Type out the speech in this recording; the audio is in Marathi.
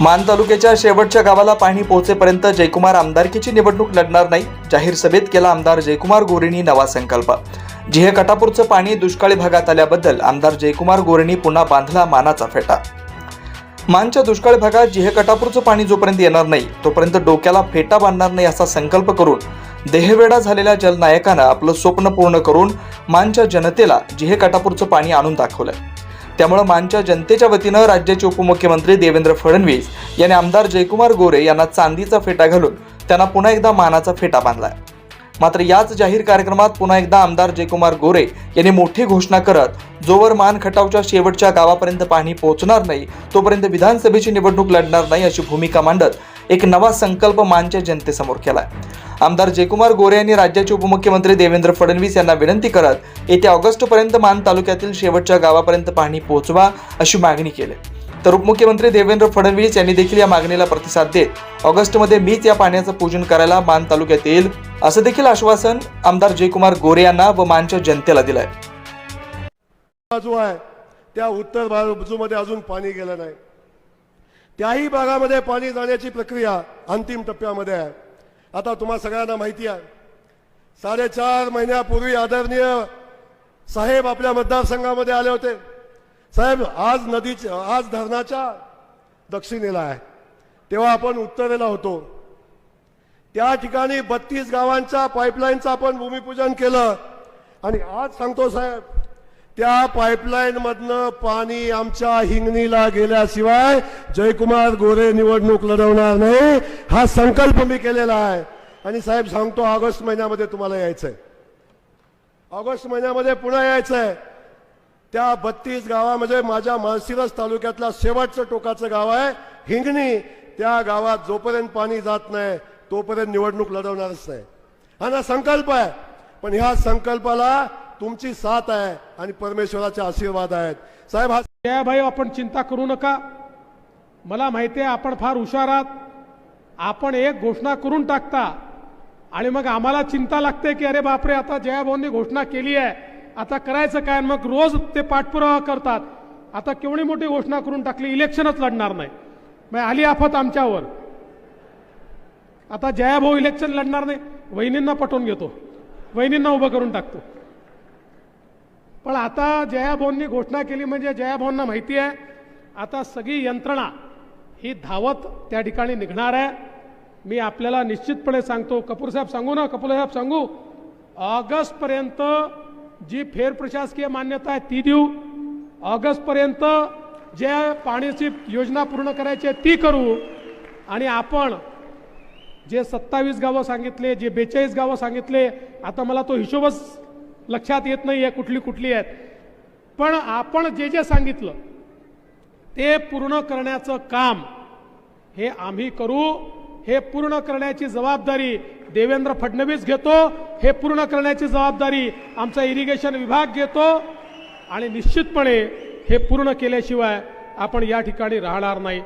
मान तालुक्याच्या शेवटच्या गावाला पाणी पोहोचेपर्यंत जयकुमार आमदारकीची निवडणूक लढणार नाही. जाहीर सभेत केला आमदार जयकुमार गोरेनी नवा संकल्प. जिहे कटापूरचं पाणी दुष्काळी भागात आल्याबद्दल आमदार जयकुमार गोरेनी पुन्हा बांधला मानाचा फेटा. मानच्या दुष्काळी भागात जिहे कटापूरचं पाणी जोपर्यंत येणार नाही तोपर्यंत डोक्याला फेटा बांधणार नाही असा संकल्प करून देहवेडा झालेल्या जलनायकानं आपलं स्वप्न पूर्ण करून मानच्या जनतेला जिहे कटापूरचं पाणी आणून दाखवलं त्यामुळे मानच्या जनतेच्या वतीनं राज्याचे उपमुख्यमंत्री देवेंद्र फडणवीस यांनी आमदार जयकुमार गोरे यांना चांदीचा फेटा घालून त्यांना पुन्हा एकदा मानाचा फेटा बांधलाय. मात्र याच जाहीर कार्यक्रमात पुन्हा एकदा आमदार जयकुमार गोरे यांनी मोठी घोषणा करत जोवर मान खटावच्या शेवटच्या गावापर्यंत पाणी पोहोचणार नाही तोपर्यंत विधानसभेची निवडणूक लढणार नाही अशी भूमिका मांडत एक नवा संकल्प मानच्या जनतेसमोर केलाय. आमदार जयकुमार गोरे यांनी राज्याचे उपमुख्यमंत्री देवेंद्र फडणवीस यांना विनंती करत येत्या ऑगस्टपर्यंत मान तालुक्यातील शेवटच्या गावापर्यंत पाणी पोहोचवा अशी मागणी केली. तर उपमुख्यमंत्री देवेंद्र फडणवीस यांनी देखील या मागणीला प्रतिसाद देत ऑगस्टमध्ये मीच या पाण्याचं पूजन करायला मान तालुक्यात येईल असं देखील आश्वासन आमदार जयकुमार गोरे यांना व मानच्या जनतेला दिलंय. बाजू आहे. त्या उत्तर बाजूमध्ये अजून पाणी गेलं नाही. त्याही भागामध्ये पाणी जाण्याची प्रक्रिया अंतिम टप्प्यामध्ये आहे. आता तुम्हा सगळ्यांना माहिती आहे. साडेचार महिन्यापूर्वी आदरणीय साहेब आपल्या मतदारसंघामध्ये आले होते. साहेब आज नदीच्या आज धरणाच्या दक्षिणेला आहे. तेव्हा आपण उत्तरेला होतो. त्या ठिकाणी बत्तीस गावांच्या पाईपलाईनचं आपण भूमिपूजन केलं. आणि आज सांगतो साहेब त्या पाईपलाईनमधनं पाणी आमच्या हिंगणीला गेल्याशिवाय जयकुमार गोरे निवडणूक लढवणार नाही. हा संकल्प मी केलेला आहे. आणि साहेब सांगतो ऑगस्ट महिन्यामध्ये तुम्हाला यायचंय. ऑगस्ट महिन्यामध्ये पुन्हा यायचंय. त्या बत्तीस गावामध्ये म्हणजे माझ्या मानसिरस तालुक्यातला शेवटचं टोकाचं गाव आहे. हिंगणी त्या गावात जोपर्यंत पाणी जात नाही तोपर्यंत निवडणूक लढवणारच नाही. हा ना संकल्प आहे. पण ह्या संकल्पाला तुमची साथ आहे आणि परमेश्वराचे आशीर्वाद आहेत. साहेब हा भाई आपण चिंता करू नका. मला माहिती आहे आपण फार हुशार आहात. आपण एक घोषणा करून टाकता. आणि मग आम्हाला चिंता लागते की अरे बापरे आता जयाभाऊंनी घोषणा केली आहे. आता करायचं काय? मग रोज ते पाठपुरावा करतात. आता केवढी मोठी घोषणा करून टाकली इलेक्शनच लढणार नाही. मग आली आफत आमच्यावर. आता जयाभाऊ इलेक्शन लढणार नाही वहिनींना पटवून घेतो. वहिनींना उभं करून टाकतो. पण आता जयाभाऊंनी घोषणा केली म्हणजे जयाभाऊंना माहिती आहे आता सगळी यंत्रणा ही धावत त्या ठिकाणी निघणार आहे. मी आपल्याला निश्चितपणे सांगतो कपूर साहेब सांगू ना कपूर साहेब सांगू. ऑगस्टपर्यंत जी फेरप्रशासकीय मान्यता आहे ती देऊ. ऑगस्टपर्यंत जे पाण्याची योजना पूर्ण करायची आहे ती करू. आणि आपण जे सत्तावीस गावं सांगितले जे बेचाळीस गावं सांगितले आता मला तो हिशोबच लक्षात येत नाही आहे कुठली कुठली आहेत. पण आपण जे जे सांगितलं ते पूर्ण करण्याचं काम हे आम्ही करू हे पूर्ण करण्याची जबाबदारी देवेंद्र फडणवीस घेतो हे पूर्ण करण्याची जबाबदारी आमचा इरिगेशन विभाग घेतो आणि निश्चितपणे हे पूर्ण केल्याशिवाय आपण या ठिकाणी राहणार नाही.